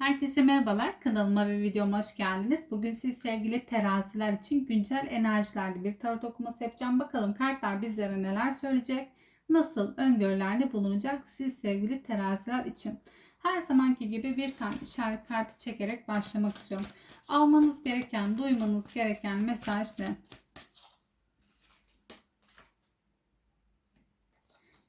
Herkese merhabalar. Kanalıma ve videoma hoş geldiniz. Bugün siz sevgili teraziler için güncel enerjilerle bir tarot okuması yapacağım. Bakalım kartlar bizlere neler söyleyecek? Nasıl öngörülerde bulunacak siz sevgili teraziler için? Her zamanki gibi bir tane işaret kartı çekerek başlamak istiyorum. Almanız gereken, duymanız gereken mesaj ne?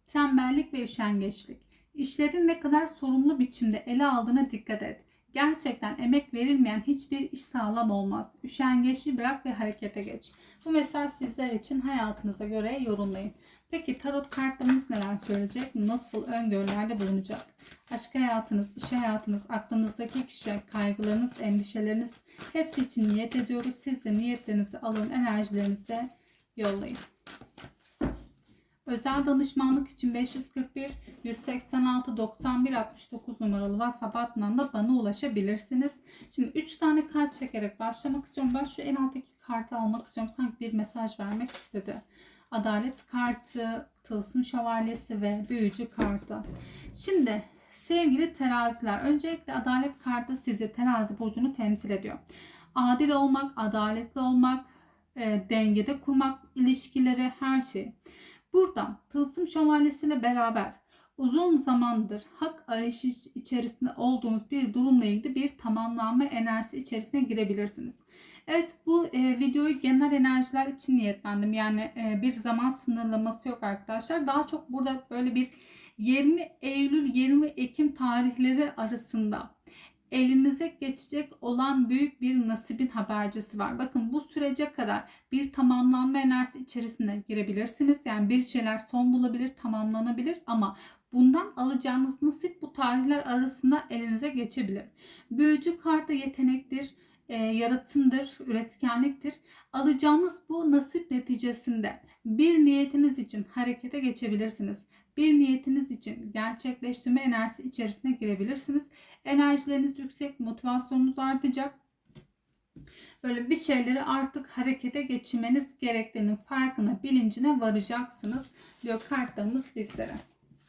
Tembellik ve üşengeçlik. İşlerin ne kadar sorumlu biçimde ele aldığına dikkat et. Gerçekten emek verilmeyen hiçbir iş sağlam olmaz. Üşengeçliği bırak ve harekete geç. Bu mesaj sizler için hayatınıza göre yorumlayın. Peki tarot kartlarımız neler söyleyecek? Nasıl öngörülerde bulunacak? Aşk hayatınız, iş hayatınız, aklınızdaki kişi, kaygılarınız, endişeleriniz hepsi için niyet ediyoruz. Siz de niyetlerinizi alın, enerjilerinize yollayın. Özel danışmanlık için 541 186 91 69 numaralı WhatsApp hattından da bana ulaşabilirsiniz. Şimdi 3 tane kart çekerek başlamak istiyorum. Ben şu en alttaki kartı almak istiyorum. Sanki bir mesaj vermek istedi. Adalet kartı, tılsım şövalyesi ve büyücü kartı. Şimdi sevgili teraziler öncelikle adalet kartı sizi terazi burcunu temsil ediyor. Adil olmak, adaletli olmak, e, dengede kurmak ilişkileri her şey. Burada tılsım şövalyesiyle beraber uzun zamandır hak arayışı içerisinde olduğunuz bir durumla ilgili bir tamamlanma enerjisi içerisine girebilirsiniz. Evet bu e, videoyu genel enerjiler için niyetlendim. Yani e, bir zaman sınırlaması yok arkadaşlar. Daha çok burada böyle bir 20 Eylül 20 Ekim tarihleri arasında elinize geçecek olan büyük bir nasibin habercisi var. Bakın bu sürece kadar bir tamamlanma enerjisi içerisine girebilirsiniz. Yani bir şeyler son bulabilir, tamamlanabilir ama bundan alacağınız nasip bu tarihler arasında elinize geçebilir. Büyücü kartı yetenektir, e, yaratımdır, üretkenliktir. Alacağınız bu nasip neticesinde bir niyetiniz için harekete geçebilirsiniz bir niyetiniz için gerçekleştirme enerjisi içerisine girebilirsiniz. Enerjileriniz yüksek, motivasyonunuz artacak. Böyle bir şeyleri artık harekete geçirmeniz gerektiğinin farkına, bilincine varacaksınız diyor kartlarımız bizlere.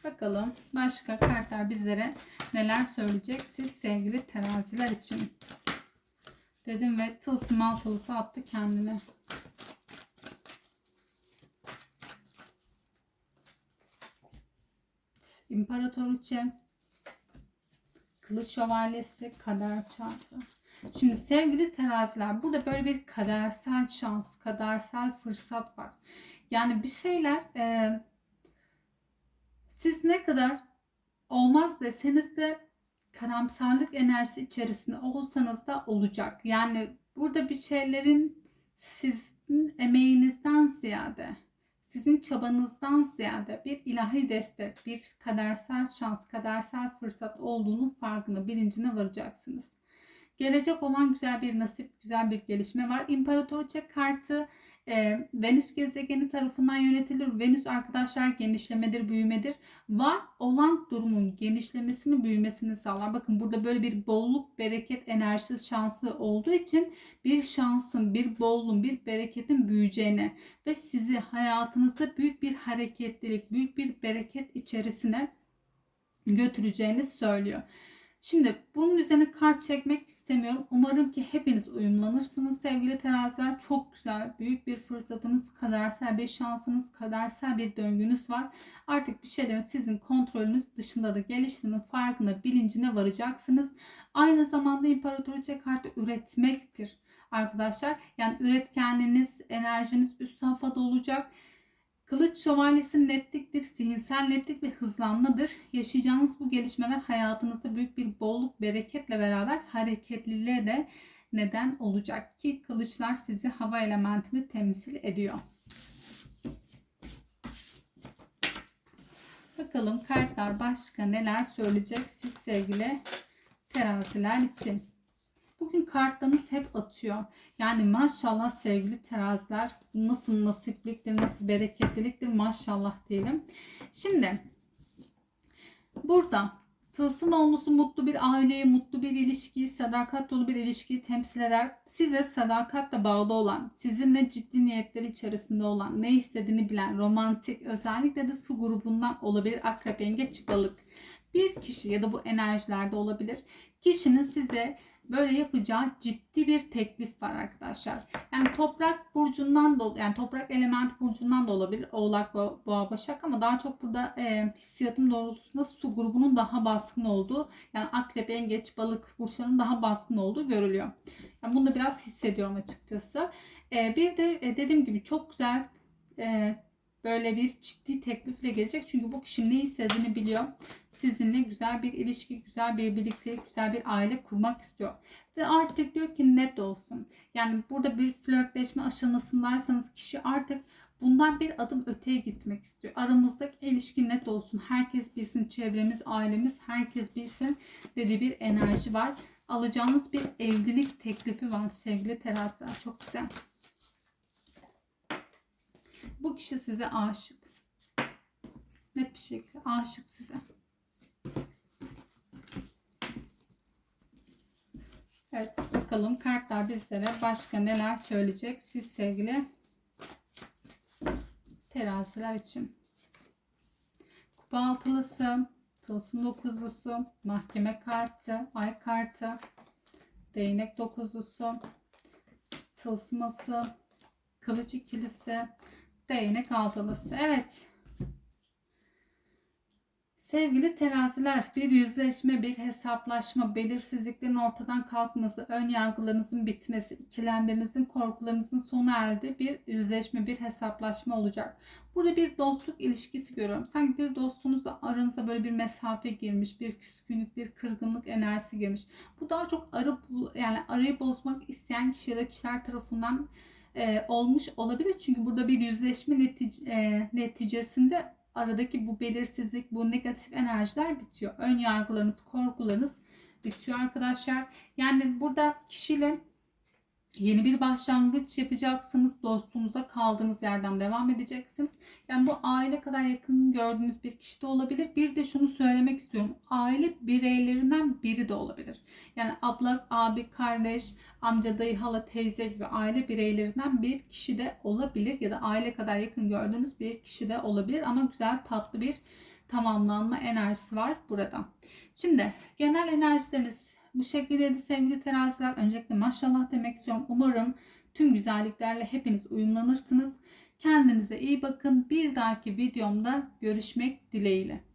Bakalım başka kartlar bizlere neler söyleyecek siz sevgili teraziler için. Dedim ve tılsım altılısı attı kendine. İmparatoriçe, Kılıç Şövalyesi, Kader Çarkı. Şimdi sevgili teraziler burada böyle bir kadersel şans, kadersel fırsat var. Yani bir şeyler e, siz ne kadar olmaz deseniz de karamsarlık enerjisi içerisinde olsanız da olacak. Yani burada bir şeylerin sizin emeğinizden ziyade sizin çabanızdan ziyade bir ilahi destek, bir kadersel şans, kadersel fırsat olduğunu farkına, bilincine varacaksınız. Gelecek olan güzel bir nasip, güzel bir gelişme var. İmparatoriçe kartı e, Venüs gezegeni tarafından yönetilir. Venüs arkadaşlar genişlemedir, büyümedir. Var olan durumun genişlemesini, büyümesini sağlar. Bakın burada böyle bir bolluk, bereket, enerjisi, şansı olduğu için bir şansın, bir bolluğun, bir bereketin büyüyeceğini ve sizi hayatınızda büyük bir hareketlilik, büyük bir bereket içerisine götüreceğini söylüyor. Şimdi bunun üzerine kart çekmek istemiyorum. Umarım ki hepiniz uyumlanırsınız sevgili teraziler. Çok güzel, büyük bir fırsatınız, kadersel bir şansınız, kadersel bir döngünüz var. Artık bir şeylerin sizin kontrolünüz dışında da geliştiğinin farkına, bilincine varacaksınız. Aynı zamanda imparatoriçe kartı üretmektir arkadaşlar. Yani üretkenliğiniz, enerjiniz üst safhada olacak Kılıç şövalyesi netliktir, zihinsel netlik ve hızlanmadır. Yaşayacağınız bu gelişmeler hayatınızda büyük bir bolluk, bereketle beraber hareketliliğe de neden olacak ki kılıçlar sizi hava elementini temsil ediyor. Bakalım kartlar başka neler söyleyecek siz sevgili teraziler için. Bugün kartlarınız hep atıyor. Yani maşallah sevgili teraziler nasıl nasipliktir, nasıl bereketliliktir maşallah diyelim. Şimdi burada tılsım olması mutlu bir aileyi, mutlu bir ilişkiyi, sadakat dolu bir ilişkiyi temsil eder. Size sadakatle bağlı olan, sizinle ciddi niyetleri içerisinde olan, ne istediğini bilen, romantik, özellikle de su grubundan olabilir akrep, yengeç, balık Bir kişi ya da bu enerjilerde olabilir. Kişinin size böyle yapacağı ciddi bir teklif var arkadaşlar. Yani toprak burcundan da yani toprak element burcundan da olabilir. Oğlak, Bo- Boğa, Başak ama daha çok burada e, hissiyatım doğrultusunda su grubunun daha baskın olduğu yani akrep, yengeç, balık burçlarının daha baskın olduğu görülüyor. Yani bunu da biraz hissediyorum açıkçası. E, bir de e, dediğim gibi çok güzel e, böyle bir ciddi teklifle gelecek. Çünkü bu kişi ne istediğini biliyor. Sizinle güzel bir ilişki, güzel bir birliktelik, güzel bir aile kurmak istiyor. Ve artık diyor ki net olsun. Yani burada bir flörtleşme aşamasındaysanız kişi artık bundan bir adım öteye gitmek istiyor. Aramızdaki ilişki net olsun. Herkes bilsin, çevremiz, ailemiz herkes bilsin dediği bir enerji var. Alacağınız bir evlilik teklifi var sevgili teraziler. Çok güzel. Bu kişi size aşık. Net bir şekilde aşık size. Evet bakalım kartlar bizlere başka neler söyleyecek siz sevgili teraziler için. Kupa altılısı, tılsım dokuzlusu, mahkeme kartı, ay kartı, değnek dokuzlusu, tılsıması, kılıç ikilisi, değnek altılısı. Evet. Sevgili teraziler, bir yüzleşme, bir hesaplaşma, belirsizliklerin ortadan kalkması, ön yargılarınızın bitmesi, ikilemlerinizin, korkularınızın sona erdiği bir yüzleşme, bir hesaplaşma olacak. Burada bir dostluk ilişkisi görüyorum. Sanki bir dostunuzla aranıza böyle bir mesafe girmiş, bir küskünlük, bir kırgınlık enerjisi girmiş. Bu daha çok arı, yani arayı bozmak isteyen kişi ya da kişiler tarafından e, olmuş olabilir. Çünkü burada bir yüzleşme netice, e, neticesinde aradaki bu belirsizlik, bu negatif enerjiler bitiyor. Ön yargılarınız, korkularınız bitiyor arkadaşlar. Yani burada kişiyle yeni bir başlangıç yapacaksınız. Dostunuza kaldığınız yerden devam edeceksiniz. Yani bu aile kadar yakın gördüğünüz bir kişi de olabilir. Bir de şunu söylemek istiyorum. Aile bireylerinden biri de olabilir. Yani abla, abi, kardeş, amca, dayı, hala, teyze gibi aile bireylerinden bir kişi de olabilir. Ya da aile kadar yakın gördüğünüz bir kişi de olabilir. Ama güzel, tatlı bir tamamlanma enerjisi var burada. Şimdi genel enerjileriniz bu şekildeydi sevgili teraziler. Öncelikle maşallah demek istiyorum. Umarım tüm güzelliklerle hepiniz uyumlanırsınız. Kendinize iyi bakın. Bir dahaki videomda görüşmek dileğiyle.